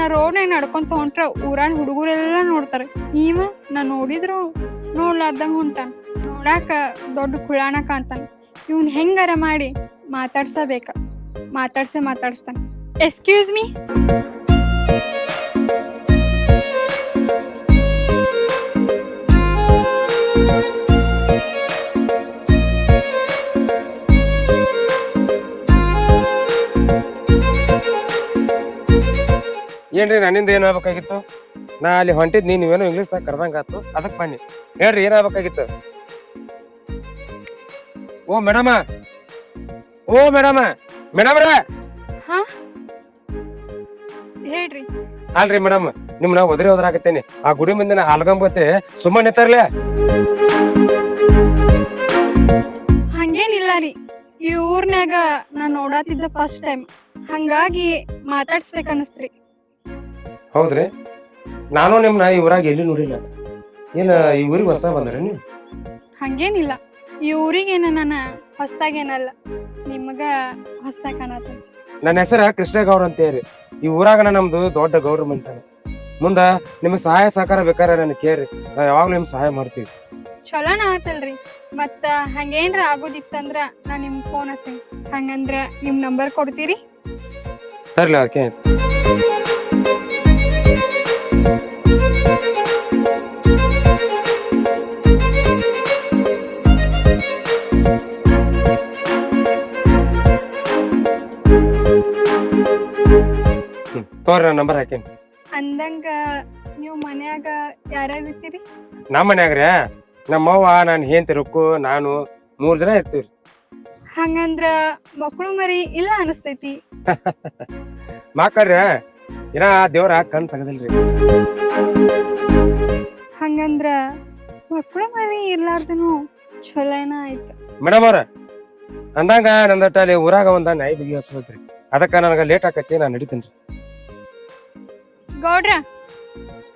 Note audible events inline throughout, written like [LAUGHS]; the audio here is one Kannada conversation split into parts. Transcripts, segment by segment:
ನಾ ರೋಡ್ನಾಗ ನಡ್ಕೊಂತ ಹೊಂಟ್ರ ಊರಾನ್ ಹುಡುಗರೆಲ್ಲ ನೋಡ್ತಾರೆ. ಇವ ನಾ ನೋಡಿದ್ರು ನೋಡ್ಲಾರ್ದಂಗ ಹೊಂಟಾನ. ನೋಡಾಕ ದೊಡ್ಡ ಕುಳಾಣ ಕಾಂತಾನ ಇವನ್ ಹೆಂಗಾರ ಮಾಡಿ ಮಾತಾಡ್ಸಬೇಕ? ಮಾತಾಡ್ಸೆ ಮಾತಾಡ್ಸ್ತಾನ. ಎಕ್ಸ್ಕ್ಯೂಸ್ ಮೀ ಏನ್ರಿ ನನ್ನಿಂದ ಏನಾಗಬೇಕಾಗಿತ್ತು ನಾ ಅಲ್ಲಿ ಹೊಂಟಿದ್ ನೀನು ನೀವೇನೋ ಇಂಗ್ಲೀಷ್ನಾಗ ಕರ್ದಂಗ ಆತು. ಅದಕ್ ಬನ್ನಿ. ಹೇಳ್ರಿ ಏನಾಗಬೇಕಾಗಿತ್ತು ಓ ಮೇಡಮ. ಓ ಮೇಡಮ. ಮೇಡಮ್ ಹಾ? ಹೇಳ್ರಿ. ಅಲ್ರಿ ಮೇಡಮ್ ನಿಮ್ನ ಒದರಿ ಹೋದ್ರಾಗತ್ತೇನಿ ಆ ಗುಡಿ ಮುಂದಿನ ಆಲ್ಗಂಬತ್ತೆ ಸುಮ್ಮನೆ ತರ್ಲೆ ಹಂಗೇನಿಲ್ಲ ರೀ. ಈ ಊರ್ನ್ಯಾಗ ನಾ ನೋಡಾತಿದ್ದ ಫಸ್ಟ್ ಟೈಮ್ ಹಂಗಾಗಿ ಮಾತಾಡ್ಸ್ಬೇಕ್ ಅನಸ್ತ್ರಿ ಹೌದ್ರಿ? ನಾನು ನಿಮ್ನ ಈ ಊರಾಗ ಎಲ್ಲಿ ನೋಡಿಲ್ಲ. ಏನ ಈ ಊರಿಗೆ ಹೊಸ ಬಂದ್ರಿ ನೀವು? ಹಂಗೇನಿಲ್ಲ. ಈ ಊರಿಗೇನ ನಾನು ಹೊಸ್ದಾಗೇನಲ್ಲ ನಿಮಗ ಹೊಸ್ದಾಗ ಕಾಣತ್ತ. ನನ್ನ ಹೆಸರು ಕೃಷ್ಣಗೌರ್ ಅಂತ ಹೇಳಿ ಈ ಊರಾಗ ನಮ್ದು ದೊಡ್ಡ ಗೌರ್ಮೆಂಟ್ ಮುಂದ ನಿಮ್ಗೆ ಸಹಾಯ ಸಹಕಾರ ಬೇಕಾದ್ರೆ ನನ್ನ ಕೇಳ್ರಿ. ನಾ ಯಾವಾಗಲೂ ನಿಮ್ಗೆ ಸಹಾಯ ಮಾಡ್ತೀವಿ. ಚಲೋನ ಆತಲ್ರಿ. ಮತ್ತ ಹಂಗೇನ್ರ ಆಗೋದಿತ್ತಂದ್ರ ನಾ ನಿಮ್ ಫೋನ್ ಹಚ್ತೀನಿ. ಹಂಗಂದ್ರ ನಿಮ್ ನಂಬರ್ ಕೊಡ್ತೀರಿ? ಸರಿ ಅದಕ್ಕೆ ನಂಬರ್ ಹಾಕೇನಿ. ಅಂದಂಗ ನೀವು ಮನ್ಯಾಗ ಯಾರ್ಯಾರು ಇರ್ತೀರಿ? ನಮ್ಮ ಮನ್ಯಾಗ್ರಿ ನಮ್ಮವ್ವ ನಾನು ಹೆಂಡತಿ ರೊಕ್ಕು ನಾನು ಮೂರ್ ಜನ ಇರ್ತೀವಿ ಹಂಗಂದ್ರ ಮಕ್ಕಳು ಮರಿ ಇಲ್ಲ ಅನಸ್ತೈತಿ. [LAUGHS] ಮಾಕರ್ಯ ಏನ ದೇವ್ರ ಕಣ್ ತೆಗದಿಲ್ರಿ. ಹಂಗಂದ್ರ ಮಕ್ಕಳು ಮರಿ ಇರ್ಲಾರ್ದನು ಚಲೋನ ಆಯ್ತು. ಮೇಡಮ್ ಅವ್ರ ಅಂದಂಗ ನಂದಟ್ಟ ಅಲ್ಲಿ ಊರಾಗ ಒಂದ ನಾಯಿ ಬಿಗಿ ಹಚ್ಚದ್ರಿ ಅದಕ್ಕ ನನಗ ಲೇಟ್ ಆಕತಿ ನಾನು ನಡಿತೀನಿ ಗೌಡ್ರ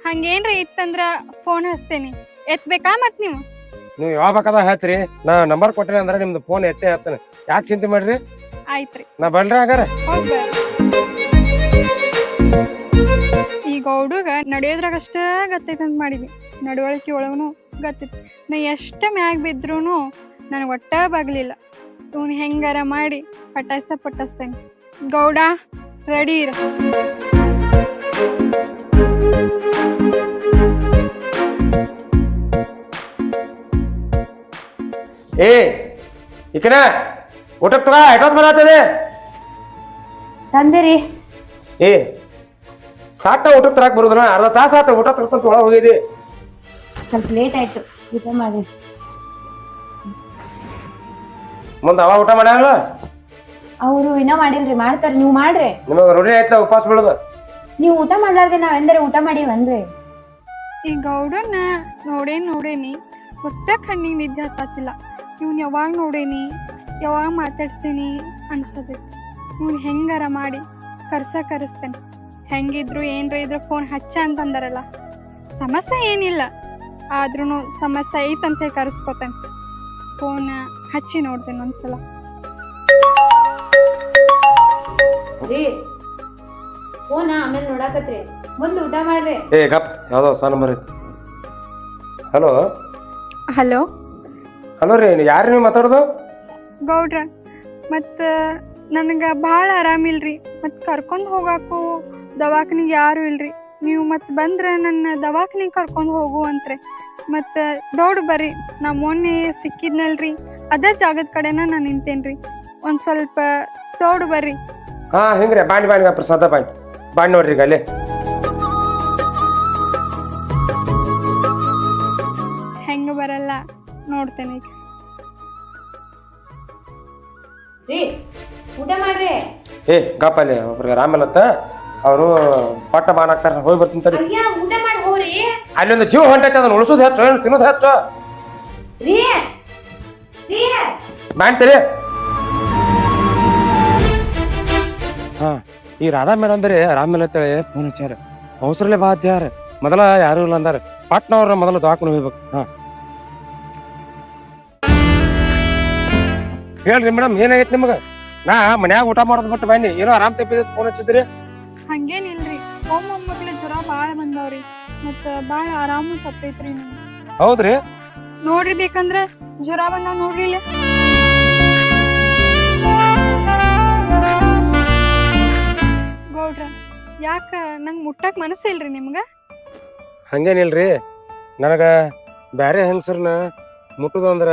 ಹಂಗೇನ್ರ ಇತ್ತಂದ್ರ ಫೋನ್ ಹಚ್ತೇನಿ. ಎತ್ಬೇಕಾ ಮತ್ ನೀವು? ನೀವು ಯಾವ ಬೇಕಾದ ಹಚ್ರಿ ನಾ ನಂಬರ್ ಕೊಟ್ಟರೆ ಅಂದ್ರೆ ನಿಮ್ದು ಫೋನ್ ಎತ್ತೇ ಹೇಳ್ತೇನೆ ಯಾಕೆ ಚಿಂತೆ ಮಾಡ್ರಿ? ಆಯ್ತ್ರಿ. ನಾ ಬಲ್ರಿ ಹಾಗಾರ. ಈ ಗೌಡುಗ ನಡೆಯೋದ್ರಾಗ ಅಷ್ಟ ಗತ್ತೈತಂತ ಮಾಡಿದ್ವಿ ನಡವಳಿಕೆ ಒಳಗನು ಗತ್ತೈತಿ ನಾ ಎಷ್ಟ ಮ್ಯಾಗ ಬಿದ್ರೂ ನನಗೆ ಒಟ್ಟ ಬಾಗ್ಲಿಲ್ಲ. ಇವ್ನು ಹೆಂಗಾರ ಮಾಡಿ ಪಟಾಸ ಪಟ್ಟಸ್ತೇನೆ ಗೌಡ ರೆಡಿ ಇರ. ಏ ಕಡೆ ಊಟಕ್ಕೆ ತಗ ಎಷ್ಟೊತ್ತು ಬರತ್ತದೆ ತಂದಿರಿ. ಏ ಸಾಟ ಊಟಕ್ಕೆ ತರಕ್ ಬರುದನ ಅರ್ಧ ತಾಸು ಆತ ಊಟ ತರ್ತಂತ ಒಳಗೆ ಹೋಗಿದೆ. ಸ್ವಲ್ಪ ಲೇಟ್ ಆಯ್ತು ಊಟ ಮಾಡಿ. ಮುಂದೆ ಅವ ಊಟ ಮಾಡ್ಯಾರಲ್ಲ ಅವರು ಇನ್ನ ಮಾಡಿಲ್ರಿ ಮಾಡ್ತಾರೆ ನೀವು ಮಾಡ್ರಿ. ನಿಮಗೆ ರೂಢಿ ಆಯ್ತಲ್ಲ ಉಪವಾಸ ಬೀಳೋದು? ನೀವು ಊಟ ಮಾಡ್ಲಾರ್ದೆ ನಾವೆಂದರೆ ಊಟ ಮಾಡಿ ಬಂದ್ರಿ. ಈ ಗೌಡನ್ನ ನೋಡೇ ನೋಡೇನಿ ಪುಸ್ತಕ ಕಣ್ಣಿಗೆ ನಿದ್ದೆ ಹತ್ತಾತಿಲ್ಲ ಇವ್ನು ಯಾವಾಗ ನೋಡೇನಿ ಯಾವಾಗ ಮಾತಾಡ್ತೀನಿ ಅನ್ಸತೈತಿ ಇವ್ನು ಹೆಂಗಾರ ಮಾಡಿ ಕರ್ಸ ಕರೆಸ್ತೇನೆ. ಹೆಂಗಿದ್ರು ಏನ್ರ ಇದ್ರ ಫೋನ್ ಹಚ್ಚ ಅಂತಂದಾರಲ್ಲ. ಸಮಸ್ಯೆ ಏನಿಲ್ಲ. ಆದ್ರೂ ಸಮಸ್ಯೆ ಐತಂತ ಕರೆಸ್ಕೊತೇನೆ. ಫೋನ್ ಹಚ್ಚಿ ನೋಡ್ತೇನೆ ಒಂದ್ಸಲ. ರೀ ಫೋನ ಆಮೇಲೆ ನೋಡಾಕತ್ರಿ. ಮುಂದೆ ಊಟ ಮಾಡ್ರಿ. ಏ ಗಪ್ ಯಾವ್ದೋ ಹೊಸ ನಂಬರ್ ಐತಿ. ಹಲೋ ಹಲೋ ಹಲೋ ರೀ ಯಾರು ನೀವು ಮಾತಾಡೋದು? ಗೌಡ್ರ ಮತ್ತೆ ನನಗೆ ಭಾಳ ಆರಾಮಿಲ್ರಿ ಮತ್ತೆ ಕರ್ಕೊಂಡು ಹೋಗಾಕು ದವಾಖಾನಿಗೆ ಯಾರು ಇಲ್ರಿ. ನೀವು ಮತ್ತೆ ಬಂದ್ರೆ ನನ್ನ ದವಾಖಾನಿಗೆ ಕರ್ಕೊಂಡು ಹೋಗು ಅಂತ್ರಿ. ಮತ್ತೆ ದೌಡ್ ಬರ್ರಿ ನಾ ಮೊನ್ನೆ ಸಿಕ್ಕಿದ್ನಲ್ರಿ. ಅದೇ ಜಾಗದ ಕಡೆನ ನಾನು ನಿಂತೇನ್ರಿ. ಒಂದು ಸ್ವಲ್ಪ ದೌಡ್ ಬರ್ರಿ. ಹಾ ಹಿಂಗ್ರಿ ಬಾಣಿ ಬಾಣಿ ಪ್ರಸಾದ ಬಾಣಿ. ಬಾಣಿ ನೋಡ್ರಿ ಈಗ ಅಲ್ಲೇ. ಹೆಂಗೆ ಬರಲ್ಲ. ನೋಡ್ತೇನೆ ಈಗ. ರೀ ಊಟ ಮಾಡ್ರಿ. ಏ ಗಪ್ಪ ಅಲ್ಲಿ ಒಬ್ರಿಗೆ ರಾಮಲತ್ತ ಅವರು ಪಟ್ಟ ಬಾಣ ಹಾಕ್ತಾರ ಹೋಗಿ ಬರ್ತೀನಿ ತಡಿ. ಅಯ್ಯ ಊಟ ಮಾಡಿ ಹೋಗ್ರಿ. ಅಲ್ಲಿ ಒಂದು ಜೀವ ಹೊಂಟೈತೆ ಅದನ್ನ ಉಳಿಸೋದು ಹೆಚ್ಚು ಏನು ತಿನ್ನೋದು ಹೆಚ್ಚು? ರೀ ರೀ. ಮಾಡ್ತೀರಿ ಹಾ ಈ ರಾಧಾ ಮೇಡಮ್ ಬೇರೆ ಅಂತೇಳಿ ಫೋನ್ ಹಚ್ಚಾರ ಅವಸರಲ್ಲೇ ಬಾ ಮೊದಲ ಯಾರು ಇಲ್ಲ ಅಂದಾರ. ಪಟ್ನವ್ರ ಮೊದಲು ದವಾಖಾನೆ ಹೋಗ್ಬೇಕು. ಹಾ. ಹೇಳ್ರಿ ಮೇಡಮ್ ಏನಾಗೈತಿ ನಿಮ್ಗೆ? ನಾ ಮನ್ಯಾಗ ಊಟ ಮಾಡೋದ್ ಬಿಟ್ಟು ಬನ್ನಿ. ಏನೋ ಆರಾಮ್ ತಪ್ಪಿದ ಫೋನ್ ಹಚ್ಚಿದ್ರಿ? ಹಂಗೇನಿಲ್ರಿ. ರೀ ಒಮ್ಮೊಮ್ಮಕ್ಲೆ ಜ್ವರ ಭಾಳ ಬಂದವ್ರಿ. ಮತ್ತ ಭಾಳ ಆರಾಮ ತಪ್ಪೈತ್ರಿ ಹೌದ್ರಿ? ನೋಡ್ರಿ ಬೇಕಂದ್ರ ಜ್ವರ ಬಂದಾವ್ ನೋಡ್ರಿ ಇಲ್ಲಿ. ಗೌಡ್ರ ಯಾಕ ನಂಗ್ ಮುಟ್ಟಕ್ ಮನಸ್ಸಿಲ್ರಿ ನಿಮ್ಗ? ಹಂಗೇನಿಲ್ರಿ. ನನಗ ಬ್ಯಾರೆ ಹೆಂಗಸ್ರನ್ನ ಮುಟ್ಟುದಂದ್ರ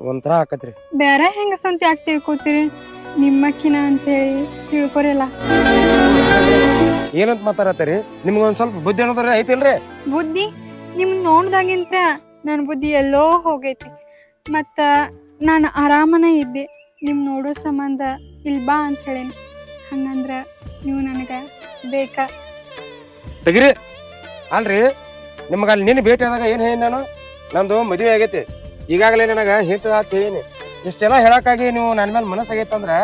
ಒಂಥರ ಆಕತ್ರಿ. ಬೇರೆ ಹೆಂಗಸಂತ ಯಾಕೆ ಕೂತಿರಿ? ನಿಮ್ಮಕ್ಕಿನ ಅಂತೇಳಿ ತಿಳ್ಕೊರಿಲ್ಲ. ಏನಂತ ಮಾತಾಡತ್ತೀರಿ? ನಿಮ್ಗೆ ಒಂದ್ ಸ್ವಲ್ಪ ಬುದ್ಧಿ ಅನ್ನೋದ್ರ ಐತಿಲ್ರಿ? ಬುದ್ಧಿ? ನಿಮ್ ನೋಡ್ದಾಗಿಂತ ನನ್ ಬುದ್ಧಿ ಎಲ್ಲೋ ಹೋಗೈತಿ. ಮತ್ತ ನಾನು ಆರಾಮನ ಇದ್ದೆ. ನಿಮ್ ನೋಡೋ ಸಂಬಂಧ ಇಲ್ ಬಾ ಅಂತ ಹೇಳೇನಿ. ಹಂಗಂದ್ರ ನೀವು ನನಗ ಬೇಕಾ. ತೆಗಿರಿ. ಅಲ್ರಿ ನಿಮ್ಗ ಅಲ್ಲಿ ನಿನ್ನ ಭೇಟಿ ಆದಾಗ ಏನ್ ಹೇಳಿ ನಾನು? ನಂದು ಮದುವೆ ಆಗೈತಿ. ಈಗಾಗಲೇ ನನಗೆ ಹಿಟ್ ಹೇಳೀನಿ ಇಷ್ಟೆಲ್ಲ ಹೇಳಕ್ಕಾಗಿ ನೀವು ನನ್ನ ಮೇಲೆ ಮನಸ್ಸಾಗೈತಂದ್ರೆ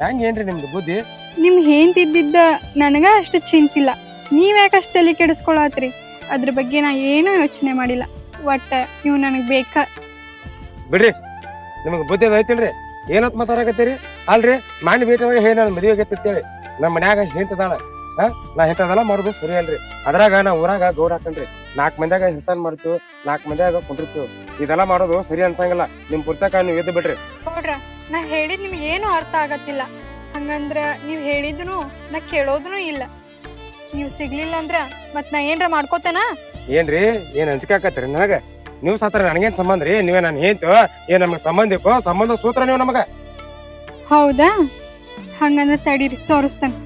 ಹೆಂಗ್ ಏನ್ರಿ ನಿಮ್ದು ಬುದ್ಧಿ? ನಿಮ್ ಹೇಂತಿದ್ದಿದ್ದ ನನಗ ಅಷ್ಟು ಚಿಂತಿಲ್ಲ. ನೀವ್ ಅಷ್ಟು ತಲೆ ಕೆಡಿಸ್ಕೊಳತ್ರಿ? ಅದ್ರ ಬಗ್ಗೆ ನಾ ಏನೂ ಯೋಚನೆ ಮಾಡಿಲ್ಲ. ಒಟ್ಟ ನೀವು ನನಗ್ ಬೇಕಾ. ಬಿಡ್ರಿ ನಿಮಗೆ ಬುದ್ಧಿ ಐತಿಲ್ರಿ. ಏನಂತ ಮಾತಾಡಕತ್ತೀರಿ? ಅಲ್ರಿ ಮಾಡಿ ಬೇಕಾದ್ರೆ ಹೇಳಿ ನಾನು ಮದುವೆ ಆಗೈತಿ ಅಂತೇಳಿ. ನಮ್ಮ ಮನ್ಯಾಗ ಹಿಂತದಾಳ ಹಾ? ನಾ ಹಿಂತದೆಲ್ಲ ಮಾಡೋದು ಸರಿ ಅಲ್ರಿ. ಅದ್ರಾಗ ನಾ ಊರಾಗ ಗೌಡ ಹಾಕನ್ರಿ. ನಾಲ್ಕು ಮಂದಿಯಾಗ ಹಿಂತಾನ್ ಮಾಡ್ತೀವಿ ನಾಲ್ಕು ಮಂದಿಯಾಗ ಕುಂಡಿರ್ತೀವಿ ಇದೆಲ್ಲ ಮಾಡೋದು ಸರಿ ಅನ್ಸಂಗಿಲ್ಲ. ನಿಮ್ ಪುಸ್ತಕ ನೀವು ಎದ್ದು ಬಿಡ್ರಿ. ನೋಡ್ರ ನಾ ಹೇಳಿದ್ ನಿಮ್ಗೆ ಏನು ಅರ್ಥ ಆಗತ್ತಿಲ್ಲ. ಹಂಗಂದ್ರ ನೀವ್ ಹೇಳಿದ್ನು ನಾ ಕೇಳೋದನು ಇಲ್ಲ. ನೀವ್ ಸಿಗ್ಲಿಲ್ಲ ಅಂದ್ರ ಮತ್ ನಾ ಏನ್ರ ಮಾಡ್ಕೋತೇನ? ಏನ್ರಿ? ಏನ್ ಅಂಜಿಕೆ ಆಕತ್ರಿ ನನಗ? ನೀವು ಸತ್ರ ನನಗೇನ್ ಸಂಬಂಧ ರೀ? ನೀವೇ ನಾನು ಹೇಳ್ತು ಏನ್ ನಮ್ಗೆ ಸಂಬಂಧಿಕೋ ಸಂಬಂಧ ಸೂತ್ರ ನೀವು ನಮಗ. ಹೌದಾ? ಹಂಗಂದ್ರ ತಡೀರಿ ತೋರಿಸ್ತೇನೆ.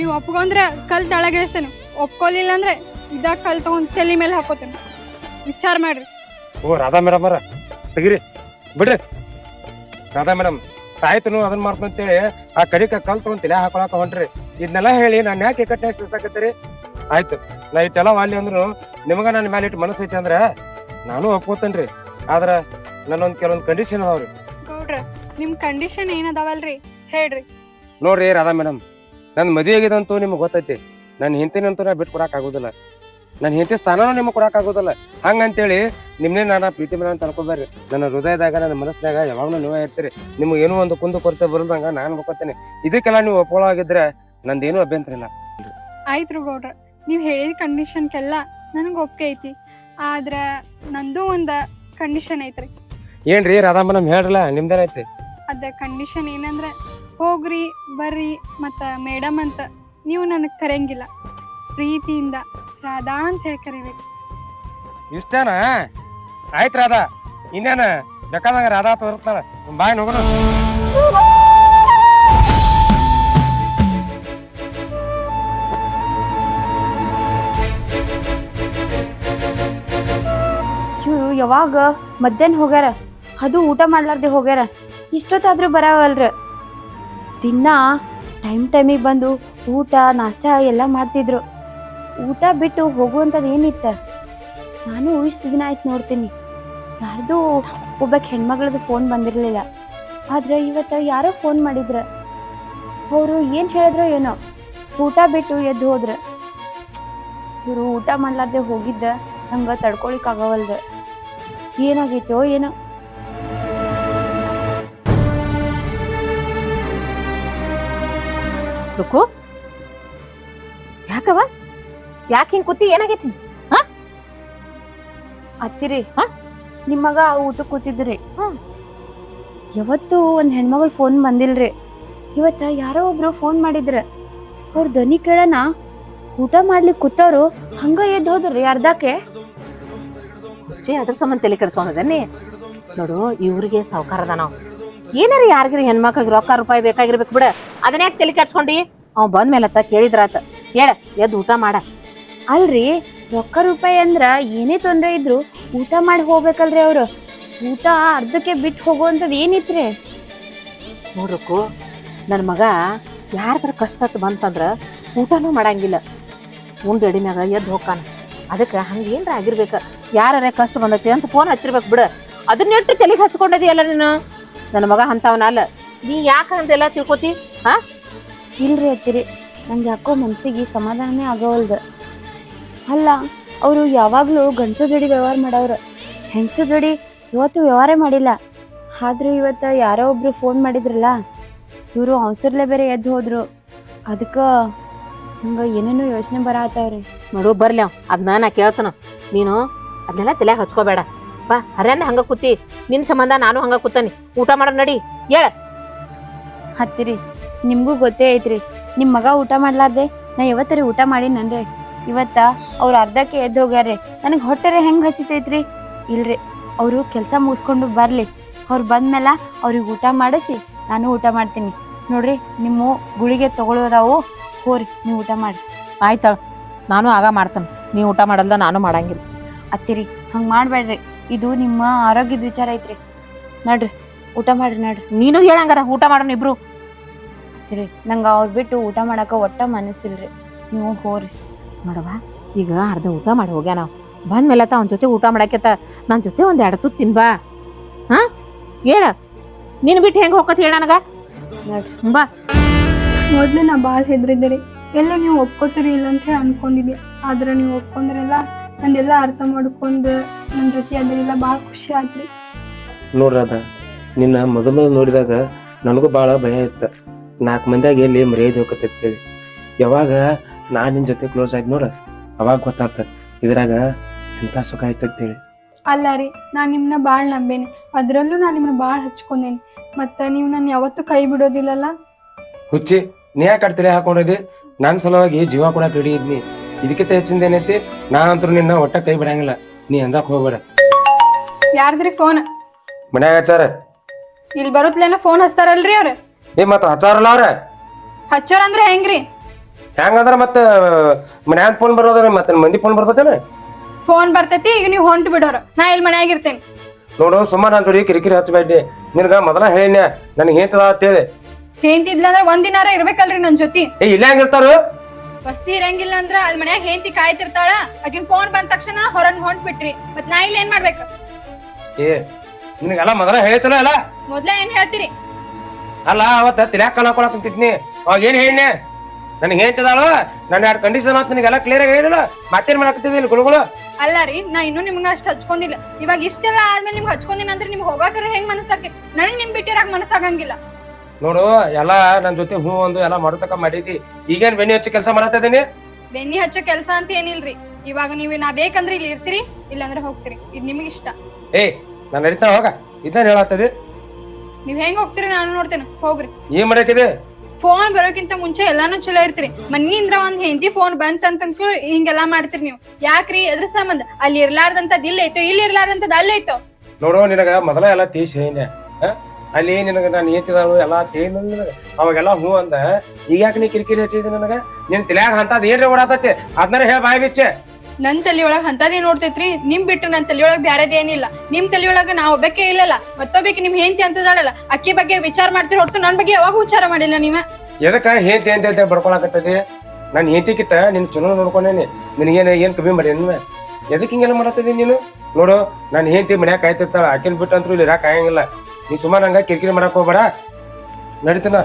ನೀವು ಒಪ್ಕೊಂಡ್ರೆ ಕಲ್ ತಳಗಿಳಿಸ್ತೇನೆ. ಒಪ್ಕೊಲಿಲ್ಲ ಅಂದ್ರೆ ಇದ ಕಲ್ ತಗೊಂಡ್ ತಲೆ ಮೇಲೆ ಹಾಕೋತೇನೆ. ವಿಚಾರ ಮಾಡ್ರಿ. ಓ ರಾಧಾ ಮೇಡಮ್ ಅವರ ತೆಗಿರಿ. ಬಿಡ್ರಿ. ರಾಧಾ ಮೇಡಮ್ ಸಾಯ್ತನು ಅದನ್ನ ಮಾಡ್ಕೊಂತೇಳಿ ಆ ಕಡಿಕ ಕಲ್ ತಗೊಂಡ್ ತಲೆ ಹಾಕೊಳಕ ಹೊಂಟ್ರಿ. ಇದನ್ನೆಲ್ಲ ಹೇಳಿ ನಾನು ಯಾಕೆ ಕಟ್ಟೆ ಸಿಸಾಕತ್ತೀರಿ ಆಯ್ತು ನಾ ಇಟ್ಟೆಲ್ಲ ವಾಲಿ ಅಂದ್ರು ನಿಮಗ ನನ್ನ ಮೇಲೆ ಇಟ್ಟು ಮನಸ್ಸು ಐತಿ ಅಂದ್ರೆ ನಾನು ಒಪ್ಕೋತೇನ್ರಿ. ಆದ್ರ ನನ್ನೊಂದ್ ಕೆಲವೊಂದ್ ಕಂಡೀಷನ್ ಅದಾವ್ರಿ. ಗೌಡ್ರ ನಿಮ್ ಕಂಡೀಷನ್ ಏನದಾವಲ್ರಿ? ಹೇಳ್ರಿ. ನೋಡ್ರಿ ರಾಧಾ ಮೇಡಮ್ ನನ್ ಮದುವೆ ಆಗಿದಂತೂ ನಿಮ್ಗೆ ಗೊತ್ತೈತಿ. ನನ್ನ ಹೆಂಡತಿನಂತೂ ನಾ ಬಿಟ್ಟು ಕೊಡಕ್ ಆಗುದಿಲ್ಲ. ನನ್ನ ಹೆಂಡತಿ ಸ್ಥಾನನೂ ನಿಮಗೆ ಕೊಡಕ್ ಆಗುದಿಲ್ಲ. ಹಂಗಂತೇಳಿ ನಿಮ್ಮನ್ನೇ ನಾನು ಪ್ರೀತಿ ಮೇಲೆ ಅಂತ ಅನ್ಕೋಬೇಡ್ರಿ. ನನ್ನ ಹೃದಯದಾಗ ನನ್ನ ಮನಸ್ಸಿನಾಗ ಯಾವಾಗ್ಲೂ ನೀವೇ ಇರ್ತೀರಿ. ನಿಮ್ಗೆ ಏನೋ ಒಂದು ಕುಂದು ಕೊರತೆ ಬರಲ್ದಂಗ ನಾನು ಒಪ್ಕೋತೇನೆ ಇದಕ್ಕೆಲ್ಲ ನೀವು ಒಪ್ಕೊಳ್ಳೋಗಿದ್ರೆ ನಂದೇನು ಅಭ್ಯಂತರ ಇಲ್ಲ. ಆಯ್ತು ಗೌಡ್ರ. ನೀವು ಹೇಳಿದ ಕಂಡೀಷನ್ಗೆಲ್ಲ ನನಗೆ ಒಪ್ಪಿಗೆ ಐತಿ. ಆದ್ರ ನಂದು ಒಂದ ಕಂಡೀಷನ್ ಐತ್ರಿ. ಏನ್ರಿ ರಾಧಾ ಮೇಡಮ್ ಹೇಳ್ರಲ್ಲ ನಿಮ್ದೇನೈತಿ ಅದ ಕಂಡೀಷನ್ ಏನಂದ್ರ ಹೋಗ್ರಿ ಬರ್ರಿ ಮತ್ತ ಮೇಡಮ್ ಅಂತ ನೀವು ನನಗ್ ಕರೆಯಂಗಿಲ್ಲ ಪ್ರೀತಿಯಿಂದ ರಾಧಾ ಅಂತ ಹೇಳಿ ಕರಿಬೇಕು. ಇಷ್ಟನಾ? ಆಯ್ತು ರಾಧಾ ಇನ್ನೇನ ಬೇಕಾದಂಗ ರಾಧಾ ತೋರಿಸ್ತಾಳ ಬಾಯ್ ಹೋಗೋಣ ಇವರು ಯಾವಾಗ ಮಧ್ಯಾಹ್ನ ಹೋಗ್ಯಾರ? ಅದು ಊಟ ಮಾಡ್ಲಾರ್ದೆ ಹೋಗ್ಯಾರ. ಇಷ್ಟೊತ್ತಾದ್ರೂ ಬರಾವಲ್ರ? ದಿನ ಟೈಮ್ ಟೈಮಿಗೆ ಬಂದು ಊಟ, ನಾಷ್ಟ ಎಲ್ಲ ಮಾಡ್ತಿದ್ರು. ಊಟ ಬಿಟ್ಟು ಹೋಗುವಂಥದ್ದು ಏನಿತ್ತ? ನಾನು ಇಷ್ಟು ದಿನ ಆಯ್ತು ನೋಡ್ತೀನಿ. ಯಾರ್ದು ಒಬ್ಬಕ್ಕೆ ಹೆಣ್ಮಗಳದ್ದು ಫೋನ್ ಬಂದಿರಲಿಲ್ಲ. ಆದ್ರೆ ಇವತ್ತು ಯಾರೋ ಫೋನ್ ಮಾಡಿದ್ರ. ಅವರು ಏನು ಹೇಳಿದ್ರು ಏನೋ. ಊಟ ಬಿಟ್ಟು ಎದ್ದು ಹೋದ್ರ. ಇವರು ಊಟ ಮಾಡ್ಲಾರ್ದೆ ಹೋಗಿದ್ದ. ನಂಗೆ ತಡ್ಕೊಳಿಕ್ ಆಗವಲ್ದ ಏನಾಗೈತೋ ಏನೋ. ರುಕು ಯಾಕವ ಯಾಕೆ ಹಿಂಗ್ ಕೂತಿ? ಏನಾಗೈತಿ? ಅತ್ತಿರಿ ನಿಮ್ಮ ಮಗ ಊಟ ಕೂತಿದ್ರಿ. ಯಾವತ್ತು ಒಂದ್ ಹೆಣ್ಮಗಳು ಫೋನ್ ಬಂದಿಲ್ರಿ. ಇವತ್ತ ಯಾರೋ ಒಬ್ರು ಫೋನ್ ಮಾಡಿದ್ರ. ಅವ್ರ ಧ್ವನಿ ಕೇಳನ ಊಟ ಮಾಡ್ಲಿಕ್ ಕೂತವ್ರು. ಹಂಗ ಎದ್ದು ಹೋದ್ರಿ ಅರ್ಧಕ್ಕೆ. ಚೇ ಅದ್ರ ಸಂಬಂಧ ತಲೆ ಕೆಡಿಸ್ಕೊಂಡದನ್ನಿ ನೋಡು, ಇವ್ರಿಗೆ ಸಾವುಕಾರದ ನಾವು? ಏನಾರ ಯಾರಿಗ್ರಿ ಹೆಣ್ಮಕ್ಳಿಗೆ ರೊಕ್ಕ ರೂಪಾಯಿ ಬೇಕಾಗಿರ್ಬೇಕು ಬಿಡ. ಅದನ್ನ ತಲೆ ಕೆಡ್ಸ್ಕೊಂಡಿ? ಅವ್ ಅತ್ತ ಮೇಲತ್ತ ಕೇಳಿದ್ರಾತ, ಹೇಳ, ಎದ್ದು ಊಟ ಮಾಡ. ಅಲ್ರಿ, ರೊಕ್ಕ ರೂಪಾಯಿ ಅಂದ್ರ ಏನೇ ತೊಂದರೆ ಇದ್ರು ಊಟ ಮಾಡಿ ಹೋಗ್ಬೇಕಲ್ರಿ ಅವ್ರು. ಊಟ ಅರ್ಧಕ್ಕೆ ಬಿಟ್ಟು ಹೋಗುವಂಥದ್ದು ಏನಿತ್ರಿ? ನೋಡ್ರಕ್ಕು ನನ್ನ ಮಗ ಯಾರ್ದಾರ ಕಷ್ಟ ಬಂತಂದ್ರ ಊಟನೂ ಮಾಡಂಗಿಲ್ಲ. ಉಂಡು ಎಡಿಮ್ಯಾಗ ಎದ್ದು ಹೋಗ್ತಾನ. ಅದಕ್ಕೆ ಹಂಗೆ ಏನ್ರ ಆಗಿರ್ಬೇಕು. ಯಾರ ಕಷ್ಟ ಬಂದೈತಿ ಅಂತ ಫೋನ್ ಹಚ್ಚಿರ್ಬೇಕು ಬಿಡು. ಅದನ್ನ ಇಟ್ಟು ತಲೆಗೆ ಹಚ್ಕೊಂಡದಿ ನೀನು? ನನ್ನ ಮಗ ಅಂತವನ ಅಲ್ಲ ನೀ ಯಾಕೆ ಅಂತೆಲ್ಲ ತಿಳ್ಕೊತಿ? ಇಲ್ರಿ ಅತ್ತಿರಿ ನಂಗೆ ಯಾಕೋ ಮನ್ಸಿಗೆ ಸಮಾಧಾನನೇ ಆಗವಲ್ದು. ಅಲ್ಲ ಅವರು ಯಾವಾಗಲೂ ಗಂಡಸು ಜೋಡಿ ವ್ಯವಹಾರ ಮಾಡವ್ರು ಹೆಂಗಸು ಜೋಡಿ ಇವತ್ತು ವ್ಯವಹಾರ ಮಾಡಿಲ್ಲ. ಆದ್ರೂ ಇವತ್ತು ಯಾರೋ ಒಬ್ರು ಫೋನ್ ಮಾಡಿದ್ರಲ್ಲ ಇವರು ಅವಸರ್ಲೆ ಬೇರೆ ಎದ್ದು ಹೋದ್ರು. ಅದಕ್ಕೆ ನಂಗೆ ಏನೇನೋ ಯೋಚನೆ ಬರತ್ತಾವ್ರಿ ನೋಡು ಬರ್ಲಿ ಅವ್. ಅದನ್ನ ನಾ ಕೇಳ್ತಾನ. ನೀನು ಅದನ್ನೆಲ್ಲ ತಲೆಯಾಗ ಹಚ್ಕೋಬೇಡ. ಬಾ ಹರ್ಯಾಂದ ಹಂಗ ಕೂತಿ. ನಿನ್ನ ಸಂಬಂಧ ನಾನು ಹಂಗ ಕೂತಾನಿ. ಊಟ ಮಾಡೋಣ ನಡಿ. ಹೇಳ. ಹತ್ತಿರಿ. ನಿಮಗೂ ಗೊತ್ತೇ ಐತ್ರಿ. ನಿಮ್ಮ ಮಗ ಊಟ ಮಾಡ್ಲಾರ್ದೆ ನಾ ಯಾವತ್ತರಿ ಊಟ ಮಾಡಿನನ್ರಿ. ಇವತ್ತ ಅವ್ರು ಅರ್ಧಕ್ಕೆ ಎದ್ದು ಹೋಗ್ಯಾರ್ರಿ. ನನಗೆ ಹೊಟ್ಟೆರೆ ಹೆಂಗೆ ಹಸಿತೈತ್ರಿ? ಇಲ್ರಿ ಅವರು ಕೆಲಸ ಮುಗಿಸ್ಕೊಂಡು ಬರಲಿ. ಅವ್ರು ಬಂದ್ಮೇಲೆ ಅವ್ರಿಗೆ ಊಟ ಮಾಡಿಸಿ ನಾನು ಊಟ ಮಾಡ್ತೀನಿ. ನೋಡ್ರಿ ನಿಮ್ಮ ಗುಳಿಗೆ ತಗೊಳ್ಳೋದಾವು ಹೋರಿ ನೀವು ಊಟ ಮಾಡಿ ಆಯ್ತಾಳ ನಾನು ಆಗ ಮಾಡ್ತಾನ. ನೀವು ಊಟ ಮಾಡಲ್ದ ನಾನು ಮಾಡಂಗಿಲ್ಲ. ಅತ್ತಿರಿ ಹಂಗೆ ಮಾಡಬೇಡ್ರಿ. ಇದು ನಿಮ್ಮ ಆರೋಗ್ಯದ ವಿಚಾರ ಐತ್ರಿ. ನಡ್ರಿ ಊಟ ಮಾಡ್ರಿ ನಡ್ರಿ. ನೀನು ಹೇಳಂಗಾರ ಊಟ ಮಾಡೋಣ ಇಬ್ರು. ಅತ್ತಿರಿ ನಂಗೆ ಅವ್ರು ಬಿಟ್ಟು ಊಟ ಮಾಡಾಕ ಒಟ್ಟ ಮನಸ್ಸಿಲ್ರಿ. ನೀವು ಹೋರಿ ನೋಡವ ಈಗ ಅರ್ಧ ಊಟ ಮಾಡಿ ಹೋಗ್ಯಾನ ನಾವು. ಬಂದ್ಮೇಲೆ ಅವನ ಜೊತೆ ಊಟ ಮಾಡಾಕೆತ ನನ್ನ ಜೊತೆ ಒಂದು ಎರಡು ತುತ್ತು ತಿನ್ಬಾ. ಹಾ? ಹೇಳ. ನಿನ್ ಬಿಟ್ಟು ಹೆಂಗ್ ಹೋಗತ್ ಹೇಳ ನನಗ? ಬಾ. ಮೊದ್ಲು ನಾ ಭಾಳ ಹೆದ್ರಿದ್ದೆ ಎಲ್ಲ ನೀವು ಒಪ್ಕೋತೀರಿ ಇಲ್ಲ ಅಂತ ಹೇಳಿ ಅನ್ಕೊಂಡಿದ್ದೆ. ಆದ್ರೆ ನೀವು ಒಪ್ಕೊಂಡ್ರೆಲ್ಲ ನಂದೆಲ್ಲ ಅರ್ಥ ಮಾಡ್ಕೊಂಡು ನನ್ನ ಜೊತೆ ಅದೆಲ್ಲ ಭಾಳ ಖುಷಿ ಆತ್ರಿ. ನೋಡ್ರದ ನಿನ್ನ ಮೊದಲು ನೋಡಿದಾಗ ನನಗೂ ಭಾಳ ಭಯ ಇತ್ತ. ನಾಲ್ಕು ಮಂದಿಯಾಗ ಎಲ್ಲಿ ಮರ್ಯಾದೆ ಹೋಗತ್ತೇಳಿ ಯಾವಾಗ ನಾ ನಿನ್ ಜೊತೆ ಕ್ಲೋಸ್ ಆಯ್ತು ನೋಡ ಅವಾಗ ಗೊತ್ತಾಗ್ತ ಇದ್ರಾಗ ಎಂತ ಸುಖ ಆಯ್ತಂತೇಳಿ ಅಲ್ಲ ರೀ ನಾನು ನಿಮ್ಮನ್ನ ಭಾಳ ನಂಬೇನಿ. ಅದರಲ್ಲೂ ನಾನು ನಿಮ್ಮನ್ನ ಭಾಳ ಹಚ್ಕೊಂಡೇನಿ. ಮತ್ತು ನೀವು ನನ್ನ ಯಾವತ್ತೂ ಕೈ ಬಿಡೋದಿಲ್ಲಲ್ಲ? ಹುಚ್ಚಿ ನೀ ಯಾಕೆ ಕಟ್ತಲೆ ಹಾಕೊಂಡಿದ್ದೆ ನನ್ನ ಸಲುವಾಗಿ ಜೀವ ಕೂಡ ರೆಡಿ ಇದ್ನಿ. ಇದಕ್ಕಿಂತ ಹೆಚ್ಚಿಂದ ಏನೈತಿ ನಾ ಅಂತೂ ನಿನ್ನ ಒಟ್ಟ ಕೈ ಬಿಡಂಗಿಲ್ಲ. ನೀ ಅಂಜಾಕ್ ಹೋಗ್ಬೇಡ. ಯಾರ್ದ್ರಿ ಫೋನ್ ಮನ್ಯಾಗ ಹಚ್ಚಾರ? ಇಲ್ಲಿ ಬರುತ್ತಲೇನ ಫೋನ್ ಹಚ್ತಾರಲ್ರಿ ಅವ್ರು? ಏ ಮತ್ತ ಹಚ್ಚಾರಲ್ಲ ಅವ್ರ? ಹಚ್ಚೋರ್ ಅಂದ್ರೆ ಹೆಂಗ್ರಿ? ಹೆಂಗಂದ್ರ ಮತ್ತ ಮನ್ಯಾಗ ಫೋನ್ ಬರೋದ್ರ ಮತ್ತೆ ಮಂದಿ ಫೋನ್ ಬರ್ತೈತೇನ? ಫೋನ್ ಬರ್ತೈತಿ ಈಗ ನೀವು ಹೊಂಟು ಬಿಡೋರು. ನಾ ಇಲ್ಲಿ ಮನ್ಯಾಗ ಇರ್ತೇನೆ. ನೋಡು ಸುಮ್ಮ ನಾನು ಜೋಡಿ ಕಿರಿಕಿರಿ ಹಚ್ಚಬೇಡಿ ನಿನಗ ಮೊದಲ ಹೇಳಿನ ನನಗೆ ಹೇಂತದ ಅಂತೇಳಿ ಹೇಂತಿದ್ಲ ಅಂದ್ರೆ ಒಂದಿನಾರ ಇರ್ಬೇಕಲ್ರಿ ನನ್ ಜೊತೆ. ಏ ಇಲ್ಲ ಹೆಂಗಿರ್ತಾರು ವಸ್ತಿ ಇರಂಗಿಲ್ಲ ಅಂದ್ರ ಅಲ್ಲಿ ಮನ್ಯಾಗ ಹೇಂತಿ ಕಾಯ್ತಿರ್ತಾಳ ಆಕಿನ್ ಫೋನ್ ಬಂದ ತಕ್ಷಣ ಹೊರಗ್ ಹೊಂಟ್ ಬಿಟ್ರಿ. ಮತ್ ನಾ ಇಲ್ಲಿ ಏನ್ ಮಾಡ್ಬೇಕು? ಏ ನಿನಗೆಲ್ಲ ಮೊದಲ ಹೇಳ್ತಲ್ಲ ಅಲ್ಲ ಮೊದ್ಲೇ ಏನ್ ಹೇಳ್ತೀರಿ? ಅಲ್ಲ ಅವತ್ತ ತಿಳ್ಯಾಕ ಕಳ್ಕೊಳಕ್ ಕುಂತಿದ್ನಿ. ಅವಾಗ ಏನ್ ಹೇಳಿ ನನಗೆ ಹೇಳ್ತಿದಾಳು ನನ್ನ ಎರಡು ಕಂಡೀಷನ್ ಅಂತ ನಿನಗೆಲ್ಲ ಕ್ಲಿಯರ್ ಆಗಿ ಹೇಳಿಲ್ಲ ಮತ್ತೇನ್ ಮಾಡಕತ್ತಿದ್ದೀನಿ ಗುಳುಗಳು? ಅಲ್ಲ ರೀ ನಾ ಇನ್ನೂ ನಿಮ್ಗೆ ಅಷ್ಟು ಹಚ್ಕೊಂಡಿಲ್ಲ. ಇವಾಗ ಇಷ್ಟೆಲ್ಲ ಆದ್ಮೇಲೆ ನಿಮ್ಗೆ ಹಚ್ಕೊಂಡಿನ ಅಂದ್ರೆ ನಿಮ್ಗೆ ಹೋಗಾಕರ ಹೆಂಗ್ ಮನಸ್ಸಾಕಿ? ನನಗ್ ನಿಮ್ ಬಿಟ್ಟಿರಾಕ್ ಮನಸ್ಸಾಗಂಗಿಲ್ಲ. ನೋಡು ಎಲ್ಲ ನನ್ನ ಜೊತೆ ಹೂ ಒಂದು ಎಲ್ಲ ಮಾಡತಕ್ಕ ಮಾಡಿದಿ. ಈಗೇನ್ ಬೆನ್ನಿ ಹಚ್ಚೋ ಕೆಲಸ ಮಾಡತ್ತಿದ್ದೀನಿ ಬೆನ್ನಿ ಹಚ್ಚೋ ಕೆಲಸ ಅಂತ ಏನಿಲ್ರಿ. ಇವಾಗ ನೀವು ನಾ ಬೇಕಂದ್ರೆ ಇಲ್ಲಿ ಇರ್ತೀರಿ ಇಲ್ಲಾಂದ್ರೆ ಹೋಗ್ತೀರಿ. ಇದು ನಿಮ್ಗೆ ಇಷ್ಟ. ಏ ನಾನು ನಡೀತಾ ಹೋಗ. ಇದನ್ನ ಹೇಳತ್ತದಿ ನೀವ್ ಹೆಂಗ್ ಹೋಗ್ತೀರಿ ನಾನು ನೋಡ್ತೇನೆ. ಹೋಗ್ರಿ. ಏನ್ ಮಾಡಕಿದೆ? ಫೋನ್ ಬರೋಕ್ಕಿಂತ ಮುಂಚೆ ಎಲ್ಲಾನು ಚಲೋ ಇರ್ತೀರಿ. ಮನ್ನಿಂದ್ರ ಒಂದ್ ಹೆಂಡತಿ ಫೋನ್ ಬಂತ ಅಂತ ಹಿಂಗೆಲ್ಲಾ ಮಾಡ್ತೀರಿ ನೀವು. ಯಾಕ್ರಿ? ಅದ್ರ ಸಂಬಂಧ? ಅಲ್ಲಿ ಇರ್ಲಾರ್ದಂತದ್ ಇಲ್ಲಿ ಐತೋ ಇಲ್ಲಿ ಇರ್ಲಾರ್ದಂತದ್ ಅಲ್ಲಿ ಐತೋ? ನೋಡೋ ನಿನಗ ಮೊದಲ ಎಲ್ಲ ತೀಸ್ ಹೇಳಿನ ಅಲ್ಲಿ ನಿನಗ ನಾನು ಏತಿದಾಳು ಎಲ್ಲ ತೇನು ಅವಾಗೆಲ್ಲಾ ಹೂ ಅಂದ. ಈಗ ಯಾಕ ನೀ ಕಿರಿಕಿರಿ ಹಚ್ಚಿದಿ ನನಗ? ನಿನ್ ತಲ್ಯಾಗ ಅಂತದ್ ಏನ್ರಿ ಓಡಾತತಿ. ಅದನ್ನ ಹೇಳ ಬಾಯ್ ಬಿಚ್ಚೆ. ನನ್ ತಲಿಯೊಳಗ ಅಂತದೇ ನೋಡ್ತೈತ್ರಿ. ನಿಮ್ ಬಿಟ್ಟು ನನ್ ತಲಿಯೊಳಗ ಬ್ಯಾರದೇನಿಲ್ಲ ನಿಮ್ ತಲಿಯೊಳಗ ನಾ ಒಬ್ಬಕ್ಕೆ ಇಲ್ಲಲ್ಲ, ಮತ್ತೊಬ್ಬಕ್ಕೆ ನಿಮ್ ಹೆಂಡತಿ ಅಂತದಾಳಲ್ಲ, ಅಕ್ಕಿ ಬಗ್ಗೆ ವಿಚಾರ ಮಾಡ್ತೀರಿ ಹೊರತು ನನ್ ಬಗ್ಗೆ ಯಾವಾಗ ವಿಚಾರ ಮಾಡಿಲ್ಲ ನೀವ. ಎದಕ್ಕ ಹೇಂತಿ ಅಂತ ಅಂತ ನನ್ ನಾನು ಹೇಂತಿಕಿತ್ತ ನಿನ್ ಚಲೋ ನೋಡ್ಕೊಂಡೇನಿ. ನಿನಗೇನು ಏನ್ ಕಮ್ಮಿ ಮಾಡಿ ನೀನು ಎದಕ್ಕೆ ಹಿಂಗೆಲ್ಲ ಮಾಡತ್ತದೆ ನೀನು? ನೋಡು, ನಾನು ಹೇಂತಿ ಮನ್ಯಾಗ ಕಾಯ್ತಿರ್ತಾಳ, ಆಕಿನ ಬಿಟ್ಟು ಅಂತೂ ಇಲ್ಲಿ ರಾಕ್ ಆಗಂಗಿಲ್ಲ ನೀ ಸುಮಾರು ಹಂಗ ಕಿರಿಕಿರಿ ಮಾಡಕ್ ಹೋಗ್ಬೇಡ. ನಡೀತನ?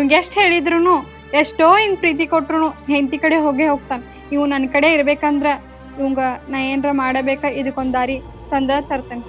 ಇವಂಗ ಎಷ್ಟು ಹೇಳಿದ್ರು ಎಷ್ಟೋ ಇನ್ ಪ್ರೀತಿ ಕೊಟ್ರು ಹೆಂಡತಿ ಕಡೆ ಹೋಗೇ ಹೋಗ್ತಾನೆ. ಇವು ನನ್ನ ಕಡೆ ಇರ್ಬೇಕಂದ್ರ ಇವಂಗ ನಾ ಏನ್ರ ಮಾಡಬೇಕ, ಇದಕ್ಕೊಂದು ದಾರಿ ತಂದ ತರ್ತೇನೆ.